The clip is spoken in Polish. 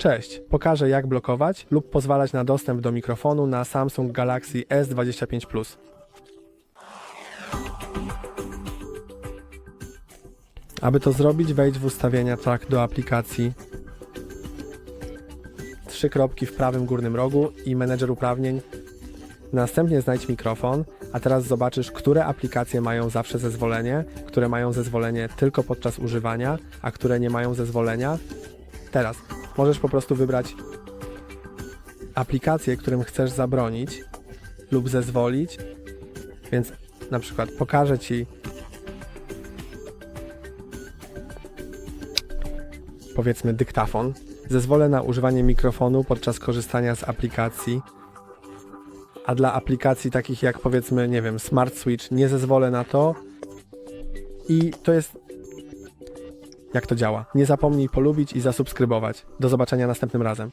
Cześć, pokażę jak blokować lub pozwalać na dostęp do mikrofonu na Samsung Galaxy S25 Plus. Aby to zrobić, wejdź w ustawienia track do aplikacji. Trzy kropki w prawym górnym rogu i menedżer uprawnień. Następnie znajdź mikrofon, a teraz zobaczysz, które aplikacje mają zawsze zezwolenie, które mają zezwolenie tylko podczas używania, a które nie mają zezwolenia. Teraz możesz po prostu wybrać aplikacje, którym chcesz zabronić lub zezwolić. Więc na przykład pokażę Ci powiedzmy dyktafon. Zezwolę na używanie mikrofonu podczas korzystania z aplikacji, a dla aplikacji takich jak powiedzmy, nie wiem, Smart Switch nie zezwolę na to. I to jest jak to działa. Nie zapomnij polubić i zasubskrybować. Do zobaczenia następnym razem.